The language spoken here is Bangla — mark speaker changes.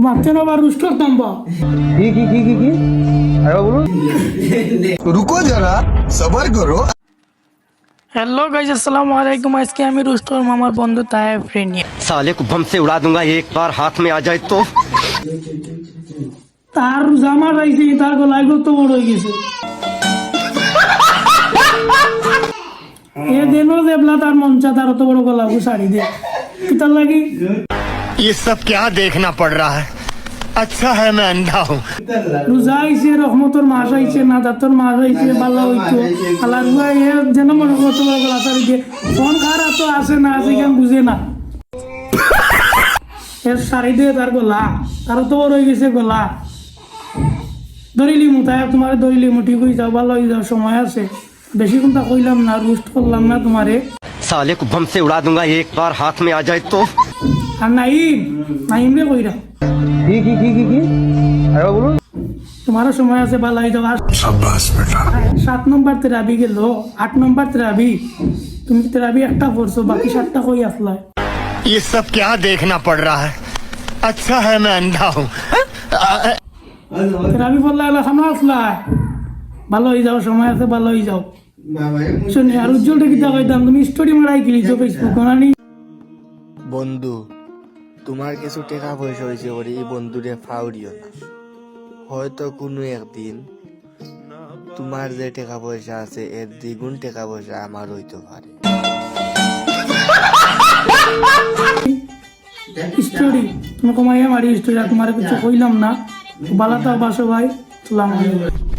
Speaker 1: বাচ্চারা আবার রুষ্ট করতাম বা
Speaker 2: কি কি কি কি কি আরেকবার বলুন
Speaker 3: रुको जरा सबर करो
Speaker 1: হ্যালো গাইজ আসসালামু আলাইকুম আজকে আমি রুষ্টর মামার বন্ধু তাই ফ্রেন্ড নিয়ে
Speaker 4: साले को बम से उड़ा दूंगा एक बार हाथ में आ जाए तो
Speaker 1: তার জামা রাইছে তার গলায় তো বড় হয়ে গেছে এ দেনো দেবলা তার মঞ্চা তার অত বড় গলা শাড়ি দে কি তার লাগি
Speaker 5: ये सब क्या देखना पड़ रहा है अच्छा है मैं अंधा हूँ
Speaker 1: রোজা আইছে রহমতর মাস আইছে না দাঁতর মাস আইছে ভালো হইতো আল্লাহ রুয়া এ যেন মনে করো তোমার গলা শাড়ি দিয়ে ফোন খারা তো আসে না আসে কেন বুঝে না এর শাড়ি দিয়ে তার গলা তার তো বড় হয়ে গেছে গলা ধরিলি মুতায় তোমার ধরিলি মুঠি কই যাও ভালো হয়ে যাও সময় আছে বেশি কোনটা কইলাম না রুস্ট করলাম না তোমারে
Speaker 4: साले को बम से उड़ा दूंगा एक बार हाथ में आ जाए तो
Speaker 1: আর নাইম নাইম রে কইরা
Speaker 2: কি কি কি কি কি আরেকবার বলুন
Speaker 1: তোমারও সময় আছে ভালো হয়ে যাও আর সাত নম্বর তেরাবি গেল আট নম্বর তেরাবি তুমি তেরাবি একটা পড়ছো বাকি সাতটা কই আসলা
Speaker 5: ये सब क्या देखना पड़ रहा है अच्छा है मैं अंधा हूँ
Speaker 1: তেরাবি পড়লা এলা সামনে আসলা ভালো হয়ে যাও সময় আছে ভালো হয়ে যাও শুনি আর উজ্জ্বলটা কিতা কইতাম তুমি স্টোরি মারাই গেলিছো ফেসবুক কোনানি
Speaker 6: বন্ধু তোমার কিছু টাকা পয়সা হয়েছে বলে এই বন্ধুরে ফাউরিও না। হয়তো কোনো একদিন তোমার যে টাকা পয়সা আছে, এর দ্বিগুণ টাকা পয়সা আমার হইতে পারে।
Speaker 1: স্টোরি তুমি কমাইয়া মারি স্টোরি তোমার কিছু কইলাম না। বালাতা বাসো ভাই, সালাম আলাইকুম।